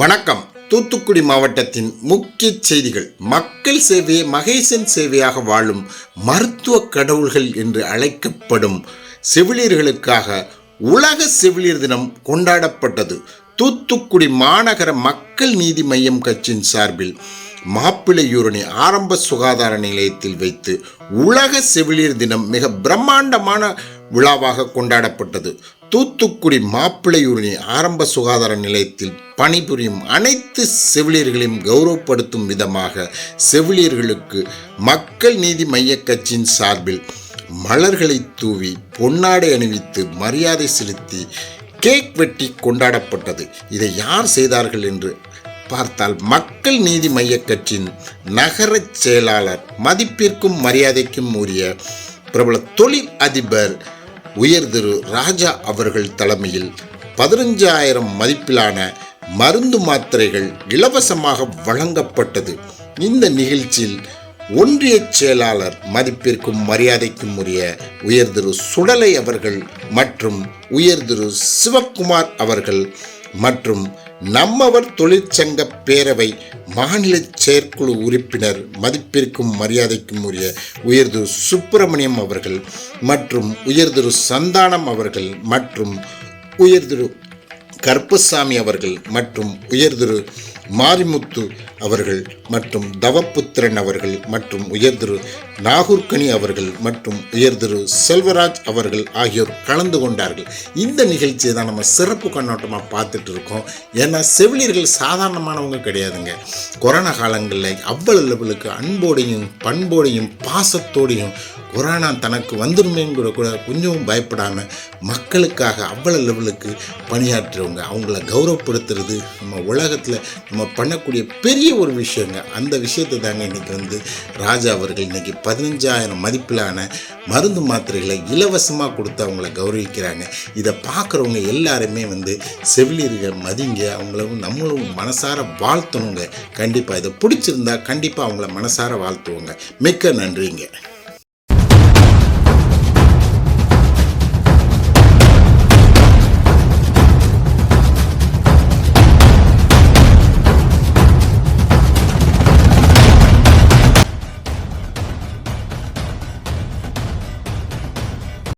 வணக்கம். தூத்துக்குடி மாவட்டத்தின் முக்கிய செய்திகள். மக்கள் சேவையை மகேசன் சேவையாக வாழும் மருத்துவ கடவுள்கள் என்று அழைக்கப்படும் செவிலியர்களுக்காக உலக செவிலியர் தினம் கொண்டாடப்பட்டது. தூத்துக்குடி மாநகர மக்கள் நீதி மையம் கட்சியின் சார்பில் மாப்பிள்ளையூரணி ஆரம்ப சுகாதார நிலையத்தில் வைத்து உலக செவிலியர் தினம் மிக பிரம்மாண்டமான விழாவாக கொண்டாடப்பட்டது. தூத்துக்குடி மாப்பிள்ளையூரணி ஆரம்ப சுகாதார நிலையத்தில் பணிபுரியும் அனைத்து செவிலியர்களையும் கௌரவப்படுத்தும் விதமாக செவிலியர்களுக்கு மக்கள் நீதி மைய கட்சியின் சார்பில் மலர்களை தூவி பொன்னாடை அணிவித்து மரியாதை செலுத்தி கேக் வெட்டி கொண்டாடப்பட்டது. இதை யார் செய்தார்கள் என்று பார்த்தால் மக்கள் நீதி மைய கட்சியின் நகர செயலாளர் மதிப்பிற்கும் மரியாதைக்கும் உரிய பிரபல தொழில் அதிபர் உயர் திரு ராஜா அவர்கள் தலைமையில் பதினஞ்சாயிரம் மதிப்பிலான மருந்து மாத்திரைகள் இலவசமாக வழங்கப்பட்டது. இந்த நிகழ்ச்சியில் ஒன்றிய செயலாளர் மதிப்பிற்கும் மரியாதைக்கும் உரிய உயர் திரு சுடலை அவர்கள் மற்றும் உயர் திரு சிவக்குமார் அவர்கள் மற்றும் நம்மவர் தொழிற்சங்க பேரவை மாநில செயற்குழு உறுப்பினர் மதிப்பிற்கும் மரியாதைக்கும் உரிய உயர்திரு சுப்பிரமணியம் அவர்கள் மற்றும் உயர்திரு சந்தானம் அவர்கள் மற்றும் உயர்திரு கருப்பசாமி அவர்கள் மற்றும் உயர்திரு மாரிமுத்து அவர்கள் மற்றும் தவப்புத்திரன் அவர்கள் மற்றும் உயர் திரு நாகூர்கனி அவர்கள் மற்றும் உயர் திரு செல்வராஜ் அவர்கள் ஆகியோர் கலந்து கொண்டார்கள். இந்த நிகழ்ச்சியை தான் நம்ம சிறப்பு கண்ணோட்டமாக பார்த்துட்டு இருக்கோம். ஏன்னா செவிலியர்கள் சாதாரணமானவங்க கிடையாதுங்க. கொரோனா காலங்களில் அவ்வளவு லெவலுக்கு அன்போடையும் பண்போடையும் பாசத்தோடையும் கொரோனா தனக்கு வந்துருமேங்கிற கூட கொஞ்சம் பயப்படாமல் மக்களுக்காக அவ்வளவு லெவலுக்கு பணியாற்றுறவங்க அவங்கள கௌரவப்படுத்துறது நம்ம உலகத்தில் நம்ம பண்ணக்கூடிய பெரிய ஒரு விஷயங்க. அந்த விஷயத்தை தாங்க இன்றைக்கி வந்து ராஜா அவர்கள் இன்றைக்கி பதினஞ்சாயிரம் மதிப்பிலான மருந்து மாத்திரைகளை இலவசமாக கொடுத்து அவங்கள கௌரவிக்கிறாங்க. இதை பார்க்குறவங்க எல்லாருமே வந்து செவிலியர்கள் மதிங்க அவங்களும் நம்மளும் மனசார வாழ்த்தணுங்க. கண்டிப்பாக இதை பிடிச்சிருந்தா கண்டிப்பாக அவங்கள மனசார வாழ்த்துவோங்க. மிக்க நன்றிங்க.